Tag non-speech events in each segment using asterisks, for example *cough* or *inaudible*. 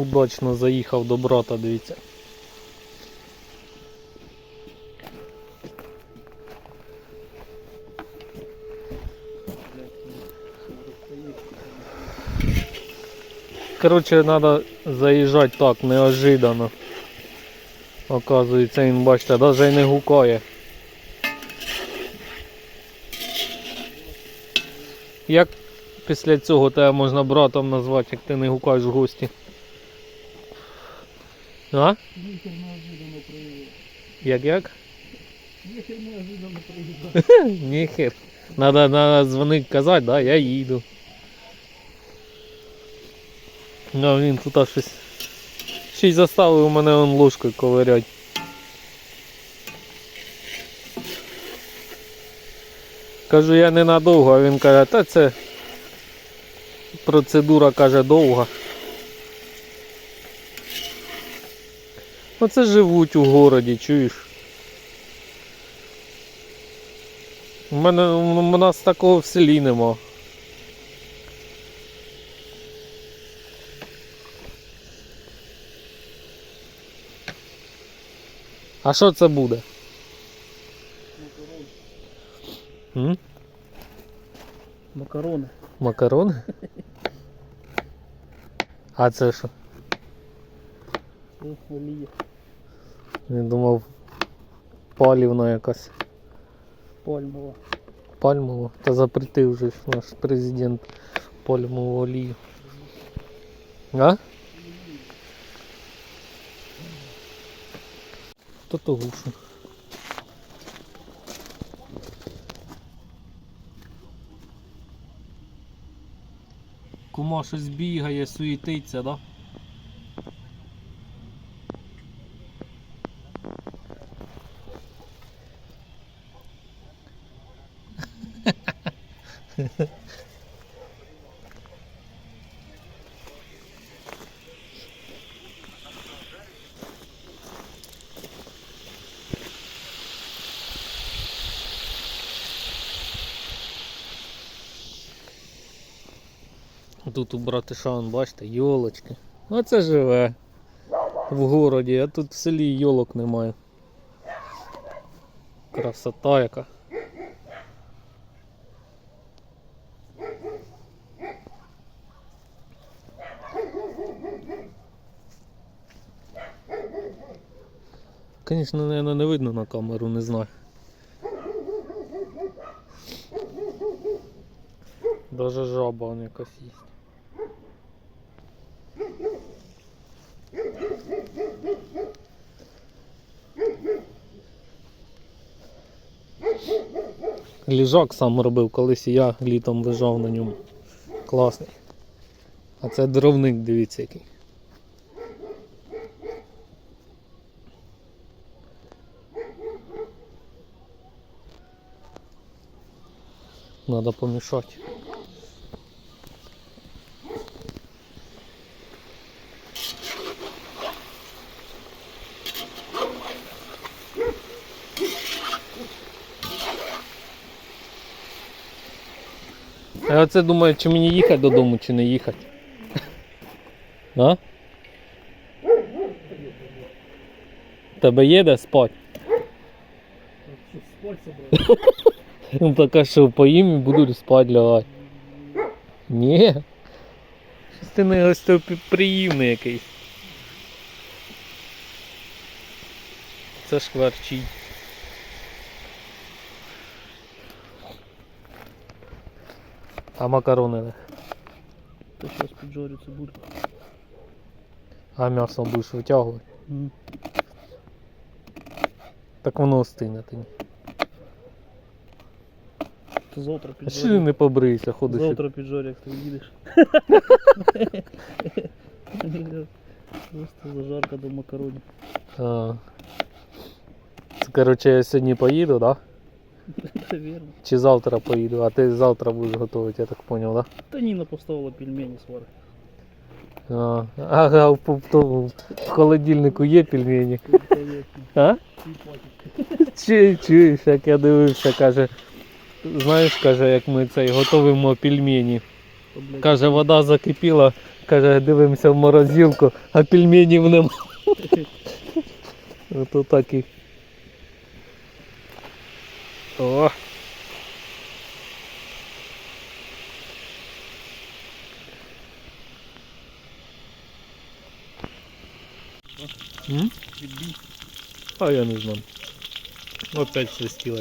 удачно заїхав до брата, дивіться. Короче, треба заїжджати так, неожиданно. Оказується, він, бачите, навіть і не гукає. Як після цього тебе можна братом назвати, як ти не гукаєш в гості? А? Вітер неожиданно приїхав. Як як? Вітер неожиданно приїхав. *laughs* Ніхер. Надо, надо дзвонити казати, да, я їду. Ну, він тут аж щось. Ще й заставив мене он ложкою ковирять. Кажу, я ненадовго, а він каже, та це процедура каже довга. Оце живуть у городі, чуєш? У мене у нас такого в селі нема. А що це буде? М? Макарони. Макарони? А це що? Олія. Я думав палівна якась. Пальмова. Пальмова. Та запретив вже наш президент пальмову олію. А? Хто то гушу? Кума щось бігає, суїтиться, да? *laughs* Тут у братишан, бачите, йолочки. Оце живе в городі, а тут в селі йолок немає. Красота яка. Звісно, наверное, не видно на камеру, не знаю. Даже жаба вон якась є. Ліжак сам робив, колись і я літом лежав на ньому. Класний. А це дровник, дивіться який. Надо помішати. Я оце думаю, чи мені їхати додому, чи не їхати. *laughs* А? Тебе є де спати? Спать собрав? *laughs* Ну така що поїм і буду спати лягати. Ні. Щось ти не гостеприємний якийсь. Це шкварчить. А макарони не. То зараз піджарю цибульку. А м'ясо будеш витягувати. М. Так воно остине тоді. То завтра А що ти не побрийся, ходиш? Завтра піджарю, як ти їдеш. Просто зажарка до макаронів. А. Це, коротше, я сьогодні поїду, да? Це вірно. Чи завтра поїду, а ти завтра будеш готувати, я так зрозумів, да? Та Ніна поставила пельмені свари. А, ага, в, в, тому- в холодильнику є пельмені. А? Чи, чуєш, як я дивився, каже. Знаєш, каже, як ми цей готуємо пельмені. Каже, вода закипіла, Каже, дивимося в морозилку, а пельменів нема. Ото так і. О! М? А я не знаю. Опять свистіло.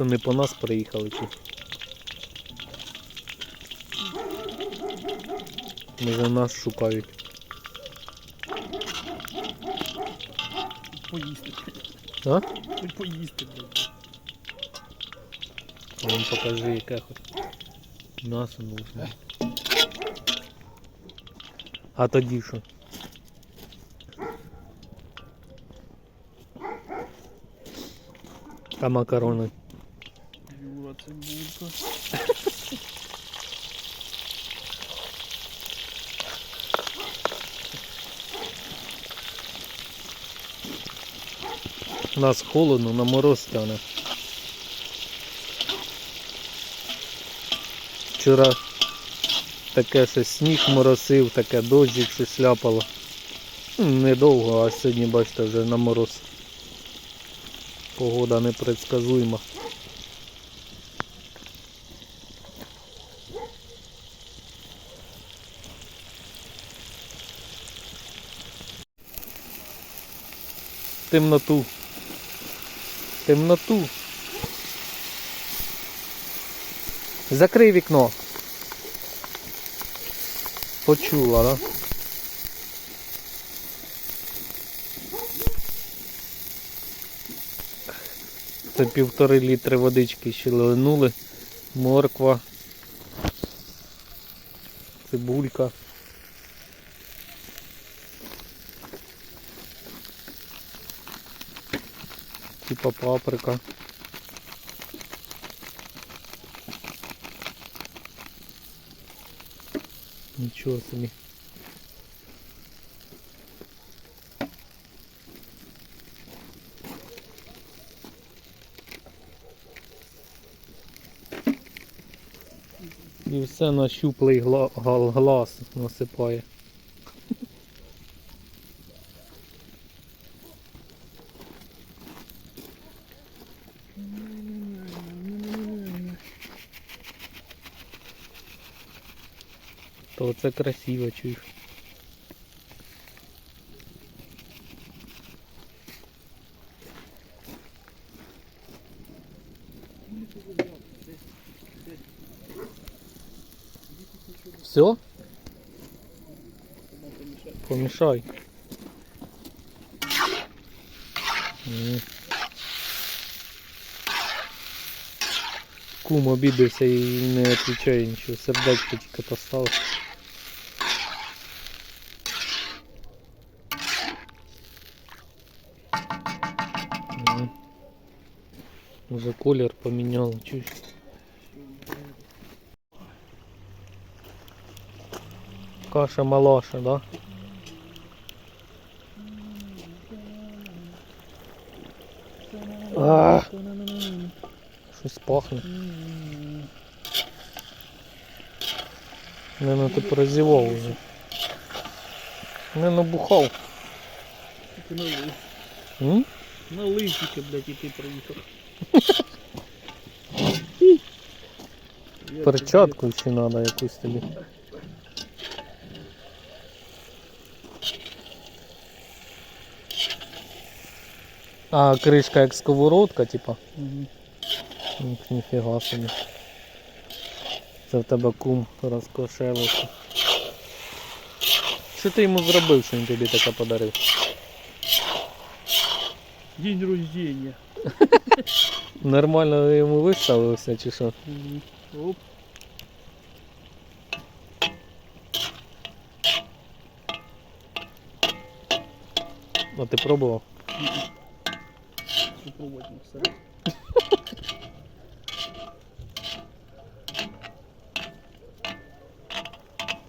То не по нас приїхали чи? Може нас шукають. Поїсти. А? Поїсти, блядь. Вон покажи, яке хоч. М'ясо нужно. А тоді що? А макарони? Юра, цибулька. У нас холодно, на мороз тяне. Вчора таке щось сніг моросив, таке дощик щось ляпало. Недовго, а сьогодні, бачите, вже на мороз. Погода непредсказуема. Темноту. Темноту. Закрий вікно. Почула, да? Це півтори літри водички ще линули. Морква. Цибулька. Типа паприка. Нічого собі. І все на щуплий глаз насипає. То це красиво чуєш. Все? Помішай. Кум обідався і не відповідає нічого. Сердечко тільки поставив. Уже колір поміняли, чуєш? Каша малаша, да? А, щось пахне. Не, ну ти прозівав уже. Не набухав. Тільки налив. М? Налив тільки, блядь, і ти приїхав. Перчатку ще треба якусь тобі. А, кришка як сковородка, типа. Ні, Ніфіга собі. Це в тебе кум розкошелився. Що ти йому зробив, що він тобі таке подарив? День рождения. Нормально йому виставився чи що? Оп. А ти пробував? Попробовать на все.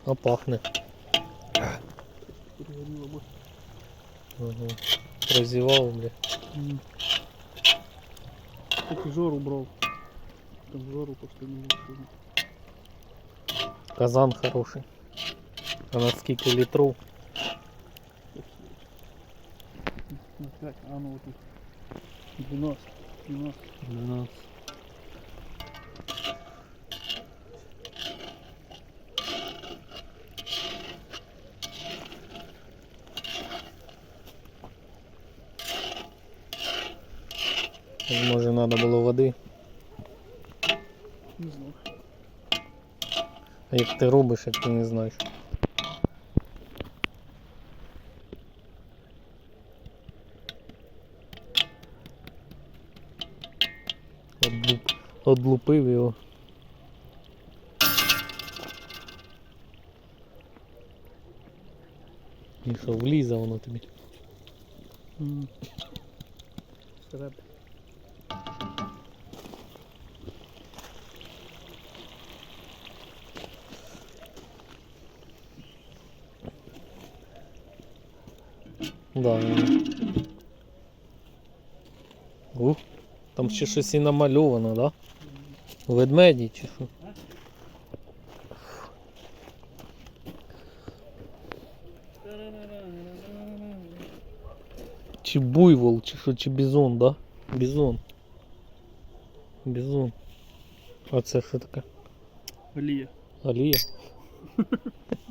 А пахне. Угу. Прозівав, бля. М. Так і жору брав. Там жору почти не було. Казан хороший. А на скільки літров? На 5, а ну вот тут. 12. 12. Може треба було води. Не знаю. А як ти робиш, як ти не знаєш? Одлуп... Одлупив його. І що, влізе воно тобі? М. Да. Ух, там ще щось і намальовано, да? Ведмеді чи що? Чи буйвол, чи що, чи бізон, да? Бізон. Бізон. А це що таке? Олія. Алія? *laughs*